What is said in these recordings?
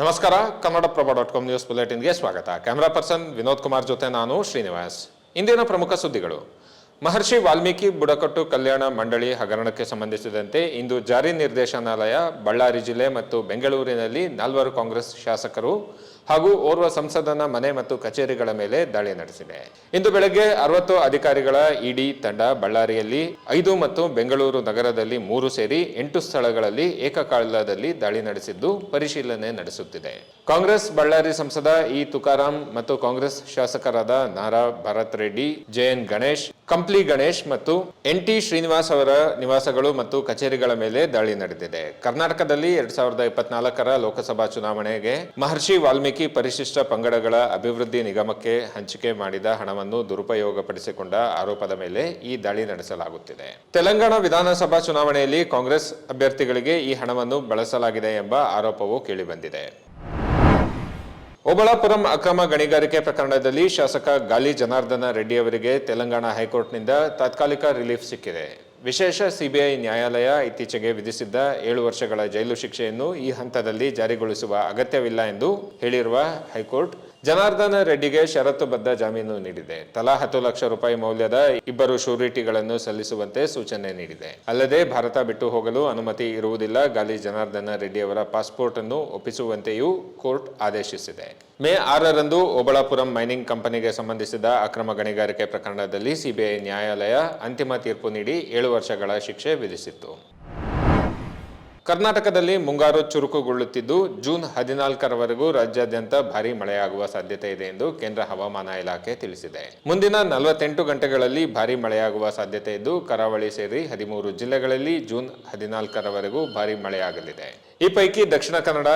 ನಮಸ್ಕಾರ Kannadaprabha dot com news ಬುಲೆಟಿನ್ಗೆ ಸ್ವಾಗತ. ಕ್ಯಾಮರಾ ಪರ್ಸನ್ ವಿನೋದ್ ಕುಮಾರ್ ಜೊತೆ ನಾನು ಶ್ರೀನಿವಾಸ್. ಇಂದಿನ ಪ್ರಮುಖ ಸುದ್ದಿಗಳು. ಮಹರ್ಷಿ ವಾಲ್ಮೀಕಿ ಬುಡಕಟ್ಟು ಕಲ್ಯಾಣ ಮಂಡಳಿ ಹಗರಣಕ್ಕೆ ಸಂಬಂಧಿಸಿದಂತೆ ಇಂದು ಜಾರಿ ನಿರ್ದೇಶನಾಲಯ, ಬಳ್ಳಾರಿ ಜಿಲ್ಲೆ ಮತ್ತು ಬೆಂಗಳೂರಿನಲ್ಲಿ ನಾಲ್ವರು ಕಾಂಗ್ರೆಸ್ ಶಾಸಕರು ಹಾಗೂ ಓರ್ವ ಸಂಸದನ ಮನೆ ಮತ್ತು ಕಚೇರಿಗಳ ಮೇಲೆ ದಾಳಿ ನಡೆಸಿದೆ. ಇಂದು ಬೆಳಗ್ಗೆ ಅರವತ್ತು ಅಧಿಕಾರಿಗಳ ಇಡಿ ತಂಡ ಬಳ್ಳಾರಿಯಲ್ಲಿ, ಐದು ಮತ್ತು ಬೆಂಗಳೂರು ನಗರದಲ್ಲಿ ಮೂರು ಸೇರಿ ಎಂಟು ಸ್ಥಳಗಳಲ್ಲಿ ಏಕಕಾಲದಲ್ಲಿ ದಾಳಿ ನಡೆಸಿದ್ದು ಪರಿಶೀಲನೆ ನಡೆಸುತ್ತಿದೆ. ಕಾಂಗ್ರೆಸ್ ಬಳ್ಳಾರಿ ಸಂಸದ ಇ ತುಕಾರಾಂ ಮತ್ತು ಕಾಂಗ್ರೆಸ್ ಶಾಸಕರಾದ ನಾರಾ ಭರತ್ ರೆಡ್ಡಿ ಜೆಎನ್ ಗಣೇಶ್ ಕಂಪ್ಲಿ ಗಣೇಶ್ ಮತ್ತು ಎನ್ ಟಿ ಶ್ರೀನಿವಾಸ್ ಅವರ ನಿವಾಸಗಳು ಮತ್ತು ಕಚೇರಿಗಳ ಮೇಲೆ ದಾಳಿ ನಡೆದಿದೆ. ಕರ್ನಾಟಕದಲ್ಲಿ ಎರಡ್ ಸಾವಿರದ ಇಪ್ಪತ್ನಾಲ್ಕರ ಲೋಕಸಭಾ ಚುನಾವಣೆಗೆ ಮಹರ್ಷಿ ವಾಲ್ಮೀಕಿ ಪರಿಶಿಷ್ಟ ಪಂಗಡಗಳ ಅಭಿವೃದ್ಧಿ ನಿಗಮಕ್ಕೆ ಹಂಚಿಕೆ ಮಾಡಿದ ಹಣವನ್ನು ದುರುಪಯೋಗಪಡಿಸಿಕೊಂಡ ಆರೋಪದ ಮೇಲೆ ಈ ದಾಳಿ ನಡೆಸಲಾಗುತ್ತಿದೆ. ತೆಲಂಗಾಣ ವಿಧಾನಸಭಾ ಚುನಾವಣೆಯಲ್ಲಿ ಕಾಂಗ್ರೆಸ್ ಅಭ್ಯರ್ಥಿಗಳಿಗೆ ಈ ಹಣವನ್ನು ಬಳಸಲಾಗಿದೆ ಎಂಬ ಆರೋಪವು ಕೇಳಿಬಂದಿದೆ ಓಬಳಾಪುರಂ ಅಕ್ರಮ ಗಣಿಗಾರಿಕೆ ಪ್ರಕರಣದಲ್ಲಿ ಶಾಸಕ ಗಾಲಿ ಜನಾರ್ದನ ರೆಡ್ಡಿ ಅವರಿಗೆ ತೆಲಂಗಾಣ ಹೈಕೋರ್ಟ್ನಿಂದ ತಾತ್ಕಾಲಿಕ ರಿಲೀಫ್ ಸಿಕ್ಕಿದೆ. ವಿಶೇಷ ಸಿಬಿಐ ನ್ಯಾಯಾಲಯ ಇತ್ತೀಚೆಗೆ ವಿಧಿಸಿದ್ದ ಏಳು ವರ್ಷಗಳ ಜೈಲು ಶಿಕ್ಷೆಯನ್ನು ಈ ಹಂತದಲ್ಲಿ ಜಾರಿಗೊಳಿಸುವ ಅಗತ್ಯವಿಲ್ಲ ಎಂದು ಹೇಳಿರುವ ಹೈಕೋರ್ಟ್ ಜನಾರ್ದನ ರೆಡ್ಡಿಗೆ ಷರತ್ತುಬದ್ಧ ಜಾಮೀನು ನೀಡಿದೆ. ತಲಾ ಹತ್ತು ಲಕ್ಷ ರೂಪಾಯಿ ಮೌಲ್ಯದ ಇಬ್ಬರು ಶೂರಿಟಿಗಳನ್ನು ಸಲ್ಲಿಸುವಂತೆ ಸೂಚನೆ ನೀಡಿದೆ. ಅಲ್ಲದೆ ಭಾರತ ಬಿಟ್ಟು ಹೋಗಲು ಅನುಮತಿ ಇರುವುದಿಲ್ಲ. ಗಾಲಿ ಜನಾರ್ದನ ರೆಡ್ಡಿ ಅವರ ಪಾಸ್ಪೋರ್ಟ್ ಅನ್ನು ಒಪ್ಪಿಸುವಂತೆಯೂ ಕೋರ್ಟ್ ಆದೇಶಿಸಿದೆ. ಮೇ ಆರರಂದು ಓಬಳಾಪುರಂ ಮೈನಿಂಗ್ ಕಂಪನಿಗೆ ಸಂಬಂಧಿಸಿದ ಅಕ್ರಮ ಗಣಿಗಾರಿಕೆ ಪ್ರಕರಣದಲ್ಲಿ ಸಿಬಿಐ ನ್ಯಾಯಾಲಯ ಅಂತಿಮ ತೀರ್ಪು ನೀಡಿ ಏಳು ವರ್ಷಗಳ ಶಿಕ್ಷೆ ವಿಧಿಸಿತ್ತು. ಕರ್ನಾಟಕದಲ್ಲಿ ಮುಂಗಾರು ಚುರುಕುಗೊಳ್ಳುತ್ತಿದ್ದು, ಜೂನ್ ಹದಿನಾಲ್ಕರವರೆಗೂ ರಾಜ್ಯಾದ್ಯಂತ ಭಾರಿ ಮಳೆಯಾಗುವ ಸಾಧ್ಯತೆ ಇದೆ ಎಂದು ಕೇಂದ್ರ ಹವಾಮಾನ ಇಲಾಖೆ ತಿಳಿಸಿದೆ. ಮುಂದಿನ ನಲವತ್ತೆಂಟು ಗಂಟೆಗಳಲ್ಲಿ ಭಾರಿ ಮಳೆಯಾಗುವ ಸಾಧ್ಯತೆ ಇದ್ದು, ಕರಾವಳಿ ಸೇರಿ ಹದಿಮೂರು ಜಿಲ್ಲೆಗಳಲ್ಲಿ ಜೂನ್ ಹದಿನಾಲ್ಕರವರೆಗೂ ಭಾರಿ ಮಳೆಯಾಗಲಿದೆ. ಈ ಪೈಕಿ ದಕ್ಷಿಣ ಕನ್ನಡ,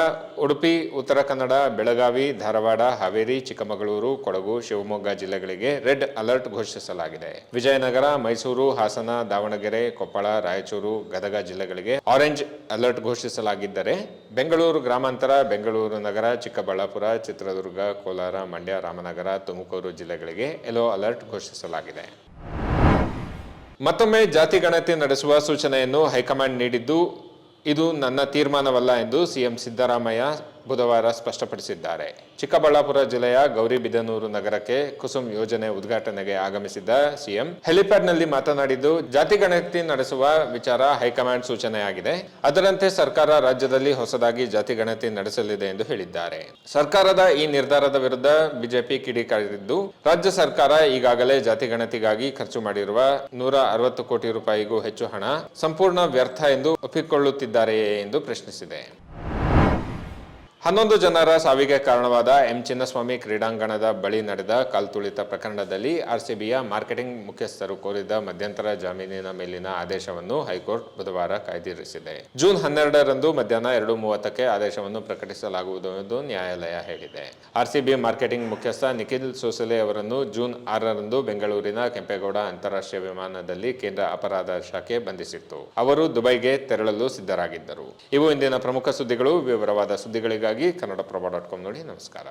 ಉಡುಪಿ, ಉತ್ತರ ಕನ್ನಡ, ಬೆಳಗಾವಿ, ಧಾರವಾಡ, ಹಾವೇರಿ, ಚಿಕ್ಕಮಗಳೂರು, ಕೊಡಗು, ಶಿವಮೊಗ್ಗ ಜಿಲ್ಲೆಗಳಿಗೆ ರೆಡ್ ಅಲರ್ಟ್ ಘೋಷಿಸಲಾಗಿದೆ. ವಿಜಯನಗರ, ಮೈಸೂರು, ಹಾಸನ, ದಾವಣಗೆರೆ, ಕೊಪ್ಪಳ, ರಾಯಚೂರು, ಗದಗ ಜಿಲ್ಲೆಗಳಿಗೆ ಆರೆಂಜ್ ಅಲರ್ಟ್ ಘೋಷಿಸಲಾಗಿದ್ದರೆ ಬೆಂಗಳೂರು ಗ್ರಾಮಾಂತರ, ಬೆಂಗಳೂರು ನಗರ, ಚಿಕ್ಕಬಳ್ಳಾಪುರ, ಚಿತ್ರದುರ್ಗ, ಕೋಲಾರ, ಮಂಡ್ಯ, ರಾಮನಗರ, ತುಮಕೂರು ಜಿಲ್ಲೆಗಳಿಗೆ ಯೆಲ್ಲೋ ಅಲರ್ಟ್ ಘೋಷಿಸಲಾಗಿದೆ. ಮತ್ತೊಮ್ಮೆ ಜಾತಿ ಗಣತಿ ನಡೆಸುವ ಸೂಚನೆಯನ್ನು ಹೈಕಮಾಂಡ್ ನೀಡಿದ್ದು, ಇದು ನನ್ನ ತೀರ್ಮಾನವಲ್ಲ ಎಂದು ಸಿಎಂ ಸಿದ್ದರಾಮಯ್ಯ ಬುಧವಾರ ಸ್ಪಷ್ಟಪಡಿಸಿದ್ದಾರೆ. ಚಿಕ್ಕಬಳ್ಳಾಪುರ ಜಿಲ್ಲೆಯ ಗೌರಿಬಿದನೂರು ನಗರಕ್ಕೆ ಕುಸುಮ್ ಯೋಜನೆ ಉದ್ಘಾಟನೆಗೆ ಆಗಮಿಸಿದ್ದ ಸಿಎಂ ಹೆಲಿಪ್ಯಾಡ್ನಲ್ಲಿ ಮಾತನಾಡಿದ್ದು, ಜಾತಿ ಗಣತಿ ನಡೆಸುವ ವಿಚಾರ ಹೈಕಮಾಂಡ್ ಸೂಚನೆಯಾಗಿದೆ. ಅದರಂತೆ ಸರ್ಕಾರ ರಾಜ್ಯದಲ್ಲಿ ಹೊಸದಾಗಿ ಜಾತಿ ಗಣತಿ ನಡೆಸಲಿದೆ ಎಂದು ಹೇಳಿದ್ದಾರೆ. ಸರ್ಕಾರದ ಈ ನಿರ್ಧಾರದ ವಿರುದ್ಧ ಬಿಜೆಪಿ ಕಿಡಿಕಾರಿದ್ದು ರಾಜ್ಯ ಸರ್ಕಾರ ಈಗಾಗಲೇ ಜಾತಿ ಗಣತಿಗಾಗಿ ಖರ್ಚು ಮಾಡಿರುವ ನೂರ ಅರವತ್ತು ಕೋಟಿ ರೂಪಾಯಿಗೂ ಹೆಚ್ಚು ಹಣ ಸಂಪೂರ್ಣ ವ್ಯರ್ಥ ಎಂದು ಒಪ್ಪಿಕೊಳ್ಳುತ್ತಿದ್ದಾರೆಯೇ ಎಂದು ಪ್ರಶ್ನಿಸಿದೆ. ಹನ್ನೊಂದು ಜನರ ಸಾವಿಗೆ ಕಾರಣವಾದ ಎಂ ಚಿನ್ನಸ್ವಾಮಿ ಕ್ರೀಡಾಂಗಣದ ಬಳಿ ನಡೆದ ಕಲ್ತುಳಿತ ಪ್ರಕರಣದಲ್ಲಿ ಆರ್ಸಿಬಿಯ ಮಾರ್ಕೆಟಿಂಗ್ ಮುಖ್ಯಸ್ಥರು ಕೋರಿದ ಮಧ್ಯಂತರ ಜಾಮೀನಿನ ಮೇಲಿನ ಆದೇಶವನ್ನು ಹೈಕೋರ್ಟ್ ಬುಧವಾರ ಕಾಯ್ದಿರಿಸಿದೆ. ಜೂನ್ ಹನ್ನೆರಡರಂದು ಮಧ್ಯಾಹ್ನ ಎರಡು ಮೂವತ್ತಕ್ಕೆ ಆದೇಶವನ್ನು ಪ್ರಕಟಿಸಲಾಗುವುದು ಎಂದು ನ್ಯಾಯಾಲಯ ಹೇಳಿದೆ. ಆರ್ಸಿಬಿ ಮಾರ್ಕೆಟಿಂಗ್ ಮುಖ್ಯಸ್ಥ ನಿಖಿಲ್ ಸೋಸಲೆ ಅವರನ್ನು ಜೂನ್ ಆರರಂದು ಬೆಂಗಳೂರಿನ ಕೆಂಪೇಗೌಡ ಅಂತಾರಾಷ್ಟ್ರೀಯ ವಿಮಾನದಲ್ಲಿ ಕೇಂದ್ರ ಅಪರಾಧ ಶಾಖೆ ಬಂಧಿಸಿತ್ತು. ಅವರು ದುಬೈಗೆ ತೆರಳಲು ಸಿದ್ಧರಾಗಿದ್ದರು. ಇವು ಇಂದಿನ ಪ್ರಮುಖ ಸುದ್ದಿಗಳು. ವಿವರವಾದ ಸುದ್ದಿಗಳಿಗಾಗಿ ಕನ್ನಡಪ್ರಭ ಡಾಟ್ ಕಾಮ್ ನೋಡಿ ನಮಸ್ಕಾರ.